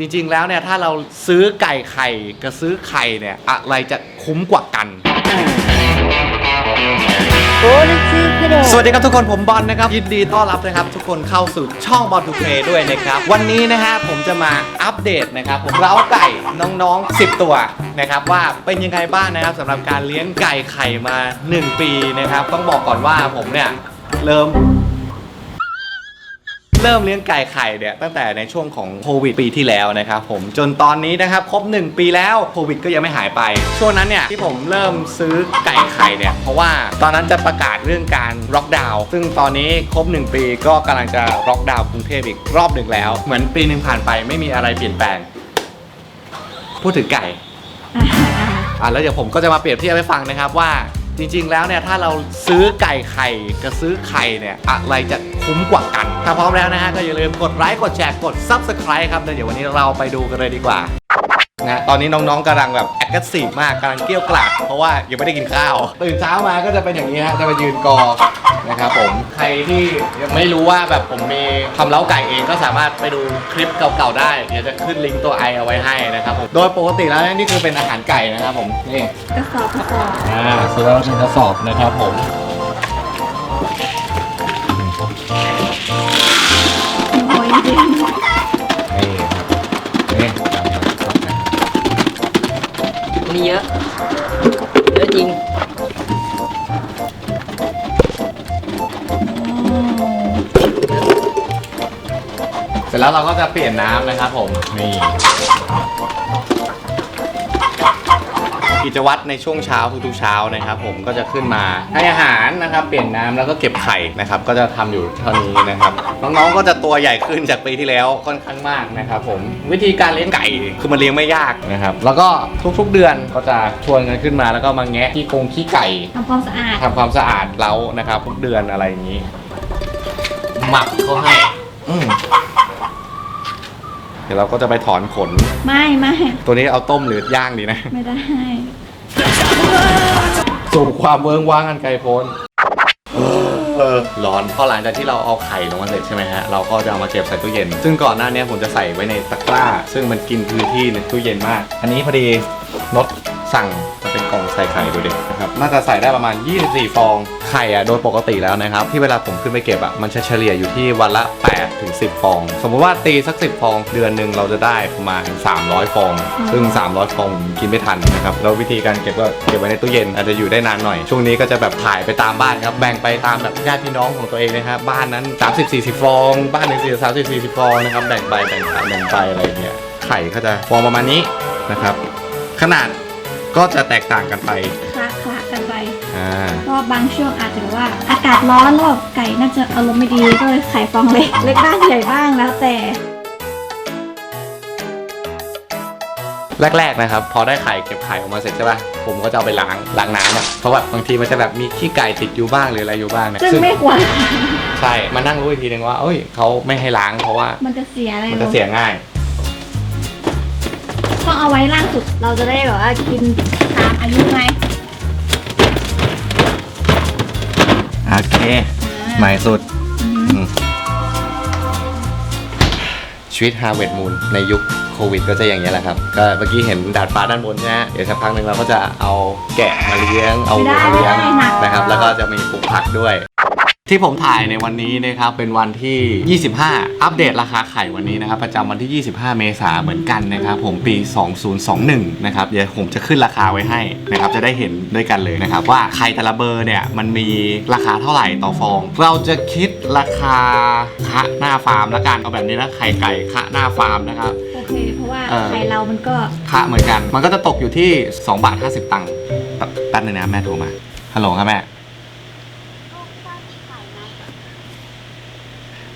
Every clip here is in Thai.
จริงๆแล้วเนี่ยถ้าเราซื้อไก่ไข่กับซื้อไข่เนี่ยอะไรจะคุ้มกว่ากัน สวัสดีครับทุกคนผมบอลนะครับ ยินดีต้อนรับนะครับ ทุกคนเข้าสู่ช่องบอลทูเพย์ด้วยนะครับ วันนี้นะฮะผมจะมาอัปเดตนะครับผมเล้าไก่น้องๆ 10 ตัวนะครับว่าเป็นยังไงบ้างนะครับสำหรับการเลี้ยงไก่ไข่มา 1 ปีนะครับ ต้องบอกก่อนว่าผมเนี่ยเริ่ม เริ่มเลี้ยงไก่ไข่เนี่ยตั้งแต่ในช่วงของโควิดปีที่แล้วนะครับผมจนตอนนี้นะครับครบ 1 ปีแล้วโควิดก็ยังไม่หายไป ช่วงนั้นเนี่ยที่ผมเริ่มซื้อไก่ไข่เนี่ยเพราะว่าตอนนั้นจะประกาศเรื่องการล็อกดาวน์ซึ่งตอนนี้ครบ 1 ปีก็กำลังจะล็อกดาวน์กรุงเทพอีกรอบหนึ่งแล้ว เหมือนปีหนึ่งผ่านไปไม่มีอะไรเปลี่ยนแปลง พูดถึงไก่อะแล้วเดี๋ยวผมก็จะมาเปรียบเทียบให้ฟังนะครับว่า จริงๆแล้วเนี่ยถ้าเราซื้อไก่ไข่กับซื้อไข่เนี่ยอะไรจะคุ้มกว่ากัน ถ้าพร้อมแล้วนะฮะก็อย่าลืมกดไลค์กดแชร์กด Subscribe ครับแล้วเดี๋ยววันนี้เราไปดูกันเลยดีกว่านะตอนนี้น้องๆกำลังแบบแอคทีฟมากกำลังเกลี้ยวกราดเพราะว่ายังไม่ได้กินข้าวตื่นเช้ามาก็จะเป็นอย่างนี้ฮะจะมายืนกอ นะครับผมใครที่ยังไม่รู้ว่าแบบผมมีทำเล้าไก่เองก็สามารถไปดูคลิปเก่าๆได้เดี๋ยวจะขึ้นลิงก์ตัวไอเอาไว้ให้นะครับผมโดยปกติแล้วนี่คือเป็นอาหารไก่นะครับผมนี่กระสอบกระสอบอ่าซื้อแล้วเป็นกระสอบนะครับผมโอ้ยจริงนี่ครับนี่จำกระสอบนะมีเยอะ ร็จแล้วเราก็จะเปลี่ยนน้ำนะครับผมนี่กิจวัตรในช่วงเช้าทุกๆเช้านะครับ ผมก็จะขึ้นมาให้อาหารนะครับ เปลี่ยนน้ำแล้วก็เก็บไข่นะครับ ก็จะทำอยู่เท่านี้นะครับน้องๆก็จะตัวใหญ่ขึ้นจากปีที่แล้วค่อนข้างมากนะครับ ผมวิธีการเลี้ยงไก่คือมันเลี้ยงไม่ยากนะครับ แล้วก็ทุกๆเดือนก็จะชวนกันขึ้นมาแล้วก็มาแงะขี้กงขี้ไก่ทำความสะอาดทำความสะอาดเล้านะครับ ทุกเดือนอะไรอย่างนี้ หมักเขาให้อืม เดี๋ยวเราก็จะไปถอนขน ไม่ไม่ตัวนี้เอาต้มหรือย่างดีนะ ไม่ได้สู่ความเวิ้งว้างอันไกลโพ้นเออร้อนพอหลังจากที่เราเอาไข่ลงมาเสร็จใช่ไหมฮะ เราก็จะเอามาเก็บใส่ตู้เย็น ซึ่งก่อนหน้านี้ผมจะใส่ไว้ในตะกร้า ซึ่งมันกินพื้นที่ในตู้เย็นมาก อันนี้พอดีรถ สั่งจะเป็นกล่องใส่ไข่ดูดินะครับน่าจะใส่ได้ประมาณ 24 ฟองไข่อะโดยปกติแล้วนะครับ ที่เวลาผมขึ้นไปเก็บอะมันจะเฉลี่ยอยู่ที่วันละ8ถึง10 ฟอง สมมุติว่าตีสัก 10 ฟอง เดือนหนึ่งเราจะได้ประมาณ300 ฟอง ซึ่ง 300 ฟองผมกินไม่ทันนะครับแล้ววิธีการเก็บก็เก็บไว้ในตู้เย็นอาจจะอยู่ได้นานหน่อยช่วงนี้ก็จะแบบถ่ายไปตามบ้านครับแบ่งไปตามแบบญาติพี่น้องของตัวเองนะครับบ้านนั้น 30 40 ฟอง บ้านหนึ่งสี่สามสิบสี่สิบฟองนะครับแบ่งไปแบ่งไปแบ่งไปอะไรอย่างเงี้ยไข่ก็จะฟองประมาณนี้นะครับขนาด ก็จะแตกต่างกันไปคละคละกันไปอ่าเพราะว่าบางช่วงอาจจะแบบว่า อากาศร้อนแล้วแบบไก่น่าจะอารมณ์ไม่ดีก็เลยไข่ฟองเล็กเล็กบ้างใหญ่บ้างแล้วแต่ แรกๆนะครับ พอได้ไข่เก็บไข่ออกมาเสร็จใช่ป่ะผมก็จะเอาไปล้างล้างน้ำอะเพราะแบบบางทีมันจะแบบมีขี้ไก่ติดอยู่บ้างหรืออะไรอยู่บ้างเนี่ยซึ่งไม่ควรใช่มานั่งรู้อีกทีนึงว่าเอ้ยเขาไม่ให้ล้างเพราะว่ามันจะเสียอะไรมันจะเสียง่าย ต้องเอาไว้ล่างสุด เราจะได้แบบว่ากินตามอายุไงโอเค ใหม่สุดอืมชีวิตฮาร์เวิร์ดมูนในยุคโควิดก็จะอย่างนี้ยแหละครับ ก็เมื่อกี้เห็นดาดฟ้าด้านบนใช่ไหมเดี๋ยวสักพักหนึ่งเราก็จะเอาแกะมาเลี้ยง เอาวัวมาเลี้ยงนะครับ แล้วก็จะมีปลูกผักด้วย ที่ผมถ่ายในวันนี้นะครับเป็นวันที่ 25 อัปเดตราคาไข่วันนี้นะครับประจำวันที่ 25 เมษายนเหมือนกันนะครับผมปี 2021 นะครับเดี๋ยวผมจะขึ้นราคาไว้ให้นะครับจะได้เห็นด้วยกันเลยนะครับว่าไข่แต่ละเบอร์เนี่ยมันมีราคาเท่าไหร่ต่อฟอง เราจะคิดราคาคะหน้าฟาร์มละกันเอาแบบนี้นะไข่ไก่คะหน้าฟาร์มนะครับโอเคเพราะว่าเออไข่เรามันก็คะเหมือนกัน มันก็จะตกอยู่ที่2บาท50 ตังค์แป๊บแป๊บนึงนะแม่โทรมาฮัลโหลครับแม่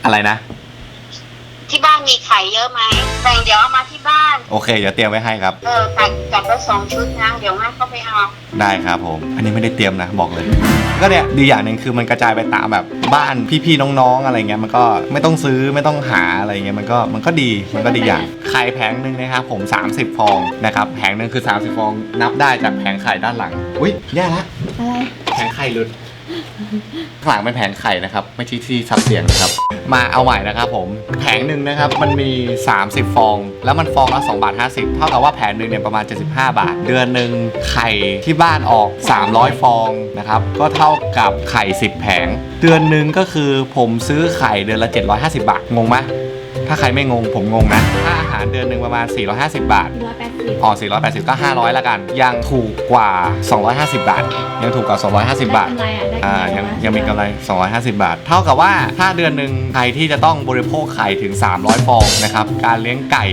อะไรนะ ที่บ้านมีไข่เยอะไหมแบ่งเดี๋ยวเอามาที่บ้าน โอเค เดี๋ยวเตรียมไว้ให้ครับ เออไก่จัดไว้สองชุดนะ เดี๋ยวแม่เข้าไปเอา ได้ครับผม อันนี้ไม่ได้เตรียมนะบอกเลย ก็เนี่ยดีอย่างหนึ่งคือมันกระจายไปตามแบบบ้านพี่ๆน้องๆอะไรเงี้ยมันก็ไม่ต้องซื้อไม่ต้องหาอะไรเงี้ยมันก็มันก็ดีมันก็ดีอย่างไข่แผงหนึ่งนะครับผม 30 ฟองนะครับแผงหนึ่งคือ 30 ฟองนับได้จากแผงไข่ด้านหลัง อุ้ยแย่ละอะไรแผงไข่หลุด ข้างหลังเป็นแผงไข่นะครับ ไม่ใช่ที่ซับเสียงนะครับ มาเอาใหม่นะครับผมแผงหนึ่งนะครับ มันมี 30 ฟอง แล้วมันฟองละ2บาท50 เท่ากับว่าแผงหนึ่งเนี่ยประมาณ 75 บาท เดือนหนึ่งไข่ที่บ้านออก 300 ฟองนะครับ ก็เท่ากับไข่ 10 แผง เดือนหนึ่งก็คือผมซื้อไข่เดือนละ 750 บาท งงไหม ถ้าใครไม่งงผมงงนะค่าอาหารเดือนหนึ่งประมาณ 450 บาท ร้อยแปดสิบพอ480 ก็ 500 ละกัน ยังถูกกว่า 250 บาท ยังถูกกว่า 250 บาท ได้กำไรอะได้กำไรอ่า ยังนะยังมีกำไร 250 บาท เท่ากับว่าถ้าเดือนหนึ่งใครที่จะต้องบริโภคไข่ถึง 300 ฟองนะครับ การเลี้ยงไก่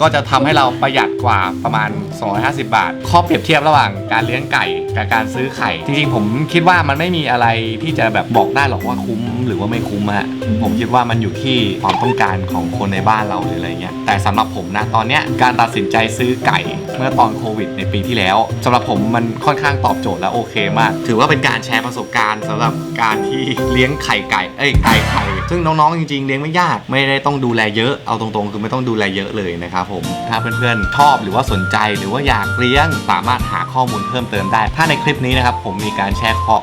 ก็จะทำให้เราประหยัดกว่าประมาณ 250 บาท ข้อเปรียบเทียบระหว่างการเลี้ยงไก่กับการซื้อไข่ จริงๆ ผมคิดว่ามันไม่มีอะไรที่จะแบบบอกได้หรอกว่าคุ้มหรือว่าไม่คุ้มฮะผมคิดว่ามันอยู่ที่ความต้องการของคนในบ้านเราหรืออะไรเงี้ยแต่สำหรับผมนะตอนเนี้ยการตัดสินใจซื้อไก่เมื่อตอนโควิด ในปีที่แล้วสำหรับผมมันค่อนข้างตอบโจทย์และโอเคมาก ถือว่าเป็นการแชร์ประสบการณ์สำหรับการที่เลี้ยงไข่ไก่เอ้ยไก่ไข่ซึ่งน้องๆจริงๆเลี้ยงไม่ยากไม่ได้ต้องดูแลเยอะเอาตรงๆ คือไม่ต้องดูแลเยอะเลยนะครับผม ถ้าเพื่อนๆชอบหรือว่าสนใจหรือว่าอยากเลี้ยงสามารถหาข้อมูลเพิ่มเติมได้ ถ้าในคลิปนี้นะครับผมมีการแชร์ข้อ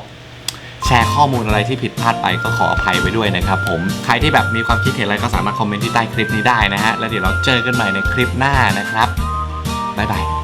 แชร์ข้อมูลอะไรที่ผิดพลาดไปก็ขออภัยไว้ด้วยนะครับผม ใครที่แบบมีความคิดเห็นอะไรก็สามารถคอมเมนต์ที่ใต้คลิปนี้ได้นะฮะ แล้วเดี๋ยวเราเจอกันใหม่ในคลิปหน้านะครับ บ๊ายบาย